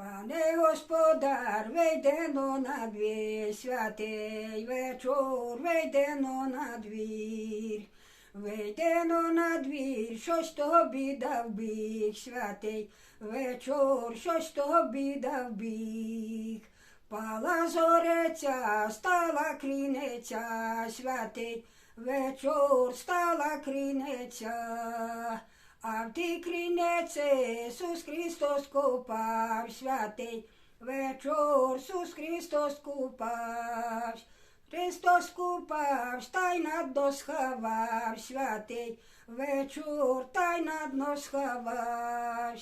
Пане господар, вийдено на двір, святий вечор, вийдено на двір. Вийдено на двір, щось тобі дав біг, святий вечор, щось тобі дав біг. Пала зореця, стала кріниця, святий вечор, стала кріниця. А в тій кріниці Ісус Христос купав, святий вечор, Ісус Христос купав. Христос купав, та й на дно сховав, святий вечор, та й на дно сховав.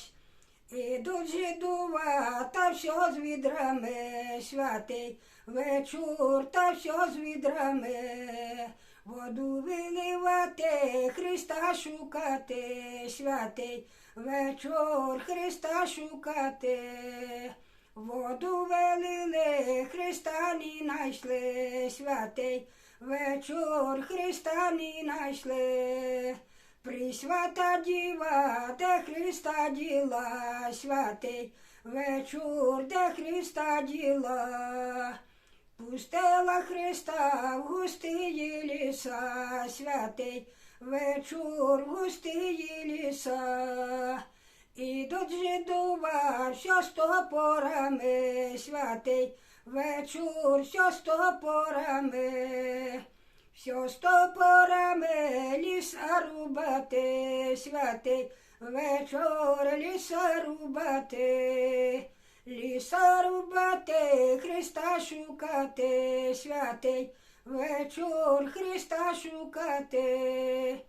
Ідуть жидува, та все з відрами, святий вечір, та все з відрами. Воду виливати, Христа шукати, святий вечір, Христа шукати. Воду велили, Христа не найшли, святий вечір, Христа не найшли. Присвята діва, де Христа діла, святий вечір, де Христа діла. Пустила Христа в густії ліса, святий вечір, в густії ліса. Ідуть жидува, що з топорами, святий вечір, що з топорами. Що з топорами ліса рубати, святий вечір, ліса рубати, ліса рубати, Христа шукати, святий вечір, Христа шукати.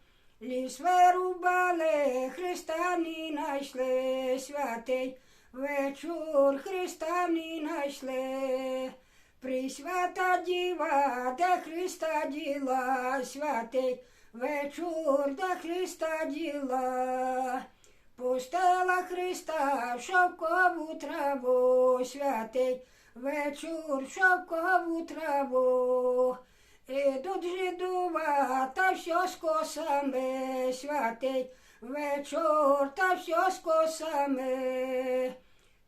Ліс вирубали, Христа не найшли, святий вечір, Христа не найшли. Присвята діва, де Христа діла, святий вечір, де Христа діла. Пустила Христа в шовкову траву, святий вечір, в шовкову траву. Все з косами, святий вечір, та все з косами.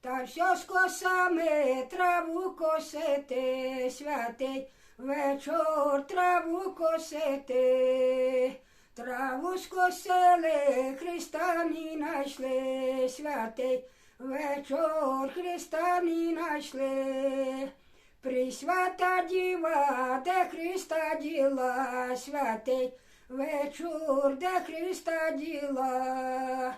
Та все з косами траву косити, святий вечір траву косити. Траву скосили, Христа не найшли, святий вечір Христа не найшли. Присвята діва, де Христа діла, святий вечір, де Христа діла.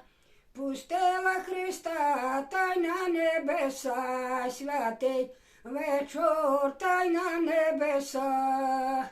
Пустила Христа тайна небеса, святий вечір тайна небеса.